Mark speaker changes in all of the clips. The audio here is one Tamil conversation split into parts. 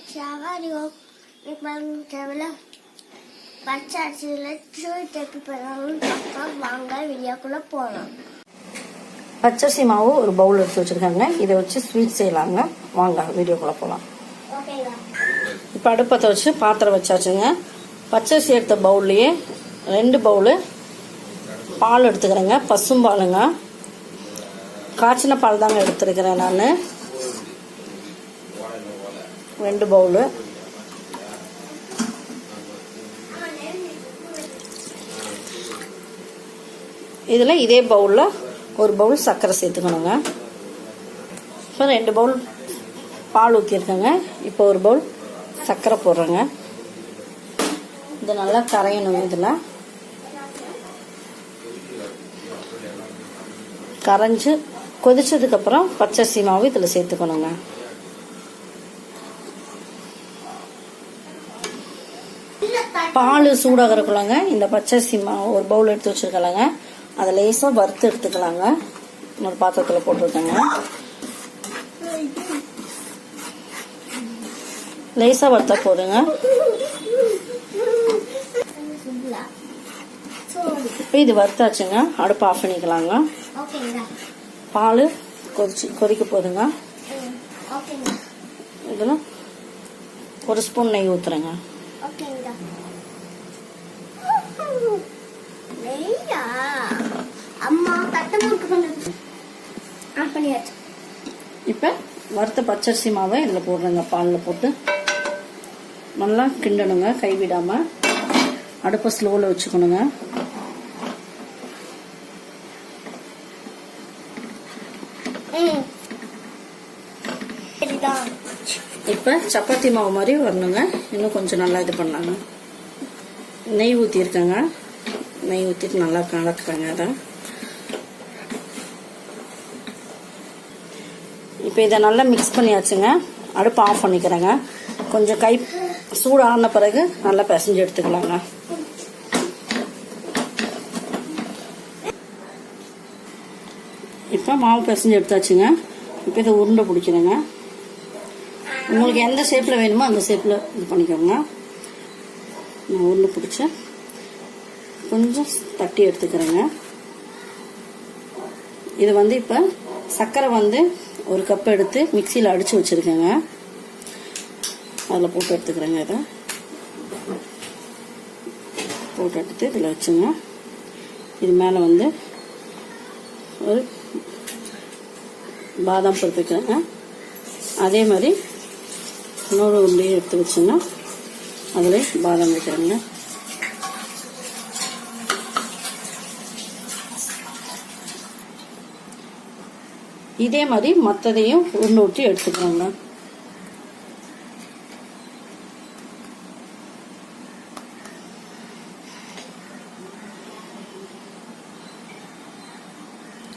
Speaker 1: ஹாய் ஃப்ரெண்ட்ஸ் யாவாரியோ இப்போ பச்சை அரிசியில் ஸ்வீட் எப்படி பண்ணணும்னு பார்க்கலாம் வாங்க வீடியோக்குள்ளே போகலாம்
Speaker 2: பச்சரிசி மாவு ஒரு பவுல் எடுத்து வச்சிருக்காங்க இதை வச்சு ஸ்வீட் செய்யலாங்க வாங்க வீடியோக்குள்ள போகலாம் இப்போ அடுப்பத்தை வச்சு பாத்திரம் வச்சாச்சுங்க பச்சரிசி எடுத்த பவுல்லையே ரெண்டு பவுலு பால் எடுத்துக்கிறேங்க பசும்பாலுங்க காய்ச்சின பால் தாங்க எடுத்துருக்கிறேன் நான் ரெண்டு பவுலு இதில் இதே பவுலில் ஒரு பவுல் சர்க்கரை சேர்த்துக்கணுங்க. இப்போ ரெண்டு பவுல் பால் ஊற்றிருக்கேங்க இப்போ ஒரு பவுல் சர்க்கரை போடுறேங்க. இது நல்லா கரையணும் இதில். கரைஞ்சு கொதிச்சதுக்கப்புறம் பச்சரிசி மாவு இதில் சேர்த்துக்கணுங்க. பால் சூடாகிறக்குள்ளங்க இந்த பச்சரிசி மாவு ஒரு பவுல் எடுத்து வச்சிருக்கலாங்க. அதை லேசாக வறுத்து எடுத்துக்கலாங்க. ஒரு பாத்திரத்தில் போட்டுருக்கேங்க. லேசாக வறுத்தா போதுங்க. இப்போ இது வறுத்தாச்சுங்க. அடுப்பு ஆஃப் பண்ணிக்கலாங்க. பால் கொதிச்சு கொதிக்க போதுங்க.
Speaker 1: ம் ஓகேங்களா
Speaker 2: இதில் ஒரு ஸ்பூன் நெய் ஊற்றுறேங்க
Speaker 1: ஓகேங்களா நெய்யா அம்மா தட்டை முறுக்கு கொண்டு ஆஃப் பண்ணியாச்சு
Speaker 2: இப்போ வறுத்த பச்சரிசி மாவை இதில் போடுறேங்க பாலில் போட்டு. நல்லா கிண்டணுங்க கைவிடாமல் அடுப்பை ஸ்லோவில் வச்சுக்கணுங்க.
Speaker 1: சரிதான்.
Speaker 2: இப்போ சப்பாத்தி மாவு மாதிரி வரணுங்க. இன்னும் கொஞ்சம் நல்லா இது பண்ணலாங்க. நெய் ஊற்றிருக்கேங்க நெய் ஊற்றிட்டு நல்லா கலக்குறேங்க அதை. இப்போ இதை நல்லா மிக்ஸ் பண்ணியாச்சுங்க. அடுப்பு ஆஃப் பண்ணிக்கிறேங்க. கொஞ்சம் கை சூடு ஆன பிறகு நல்லா பிசைஞ்சு எடுத்துக்கலாங்க. இப்போ மாவு பிசைஞ்சு எடுத்தாச்சுங்க. இப்போ இதை உருண்டை பிடிக்கிறேங்க. உங்களுக்கு எந்த ஷேப்பில் வேணுமோ அந்த ஷேப்பில் இது பண்ணிக்கோங்க. நான் உருண்டை பிடிச்சி கொஞ்சம் தட்டி எடுத்துக்கிறேங்க. இது வந்து இப்போ சர்க்கரை வந்து ஒரு கப் எடுத்து மிக்சியில் அடித்து வச்சுருக்கேங்க. அதில் போட்டு எடுத்துக்கிறேங்க இதை. போட்டு எடுத்து இதில் வச்சுங்க. இது மேலே வந்து ஒரு பாதாம் பருப்பு வைக்கிறேங்க. அதே மாதிரி இன்னொரு உருண்டையை எடுத்து வச்சுங்க அதில் பாதாம் வைக்கிறேங்க இதே மாதிரி மற்றதையும் உருண்டை ஊற்றி எடுத்துக்கிறோங்க.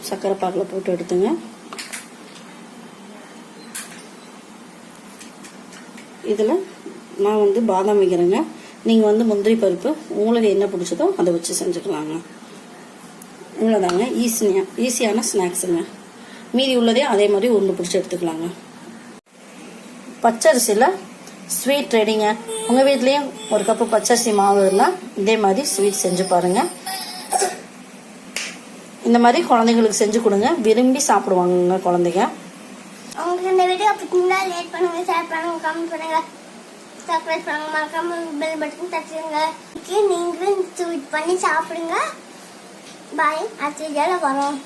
Speaker 2: சக்கரை பாகில் போட்டு எடுத்துங்க. இதில் நான் வந்து பாதாம் வைக்கிறேங்க. நீங்கள் வந்து முந்திரி பருப்பு உங்களுக்கு என்ன பிடிச்சதோ அதை வச்சு செஞ்சுக்கலாங்க. இவ்வளோதாங்க ஈஸியாக ஈஸியான ஸ்நாக்ஸுங்க. மீதி உள்ளதே அதே மாதிரி உருண்டு பிடிச்சி எடுத்துக்கலாங்க. பச்சரிசியில் ஸ்வீட் ரெடிங்க. உங்கள் வீட்லேயும் ஒரு கப்பு பச்சரிசி மாவு இருந்தால் இதே மாதிரி ஸ்வீட் செஞ்சு பாருங்கள் இந்த மாதிரி குழந்தைங்களுக்கு செஞ்சு கொடுங்க. விரும்பி சாப்பிடுவாங்க குழந்தைங்க.
Speaker 1: உங்களுக்கு இந்த வீடியோ பிடிச்சிருந்தா லைக் பண்ணுங்க ஷேர் பண்ணுங்க கமெண்ட் பண்ணுங்க. சப்ஸ்கிரைப் பண்ணுங்க மறக்காம பெல் பட்டன் தட்டுங்க. நீங்களும் ஸ்வீட் பண்ணி சாப்பிடுங்க. பாய் அடுத்த வீடியோவில் வரோம்